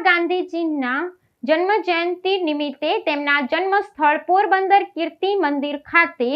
ગાંધીજીના જન્મ જયંતિ નિમિત્તે તેમના જન્મ સ્થળ પોરબંદર કીર્તિ મંદિર ખાતે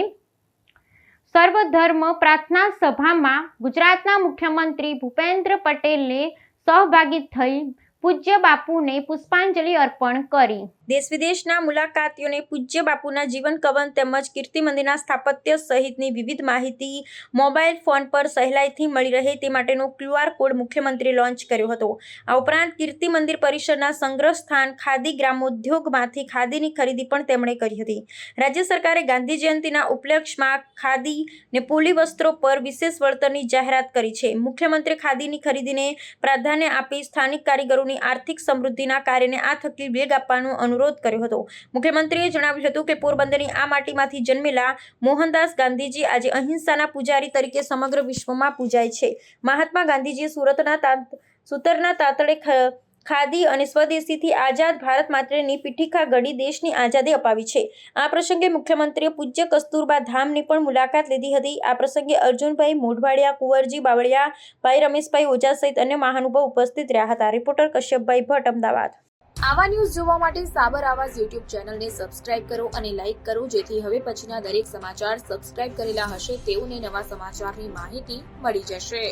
સર્વધર્મ પ્રાર્થના સભામાં ગુજરાતના મુખ્યમંત્રી ભૂપેન્દ્ર પટેલે સહભાગી થઈ પૂજ્ય બાપુને પુષ્પાંજલિ અર્પણ કરી. દેશ વિદેશના મુલાકાતીઓને પૂજ્ય બાપુના જીવન કવન તેમજ કીર્તિ મંદિરના સ્થાપત્ય સહિતની વિવિધ માહિતી મોબાઈલ ફોન પર સહેલાઈથી મળી રહે તે માટેનો ક્યુઆર કોડ મુખ્યમંત્રી લોન્ચ કર્યો હતો. આ ઉપરાંત કીર્તિ મંદિર પરિસરના સંગ્રહ સ્થાન, ખાદી ગ્રામોદ્યોગમાંથી ખાદીની ખરીદી પણ તેમણે કરી હતી. રાજ્ય સરકારે ગાંધી જયંતિના ઉપલક્ષમાં ખાદી ને પોલી વસ્ત્રો પર વિશેષ વળતરની જાહેરાત કરી છે. મુખ્યમંત્રી ખાદીની ખરીદીને પ્રાધાન્ય આપી સ્થાનિક કારીગરોની આર્થિક સમૃદ્ધિના કાર્યને આ થકી વેગ આપવાનો અનુરોધ કર્યો હતો. મુખ્યમંત્રીએ જણાવ્યું હતું કે પોરબંદરની આ માટીમાંથી જન્મેલા મોહનદાસ ગાંધીજી આજે અહિંસાના પૂજારી તરીકે સમગ્ર વિશ્વમાં પૂજાય છે. મહાત્મા ગાંધીજીએ સુરતના તાંત સૂતરના તાતડે ખાદી અને સ્વદેશીથી આઝાદ ભારત માત્રની પીઠિકા ઘડી દેશની આઝાદી અપાવી છે. આ પ્રસંગે મુખ્યમંત્રીએ પૂજ્ય કસ્તુરબા ધામની પણ મુલાકાત લીધી હતી. આ પ્રસંગે અર્જુનભાઈ મોઢવાડિયા, કુંવરજી બાવળિયા, ભાઈ રમેશભાઈ ઓઝા સહિત અન્ય મહાનુભાવ ઉપસ્થિત રહ્યા હતા. રિપોર્ટર કશ્યપભાઈ ભટ્ટ, અમદાવાદ. આવા ન્યૂઝ જોવા માટે સાબર આવાજ યુટ્યુબ ચેનલને સબસ્ક્રાઇબ કરો અને લાઇક કરો, જેથી હવે પછીના દરેક સમાચાર સબસ્ક્રાઇબ કરેલા હશે તેઓને નવા સમાચારની માહિતી મળી જશે.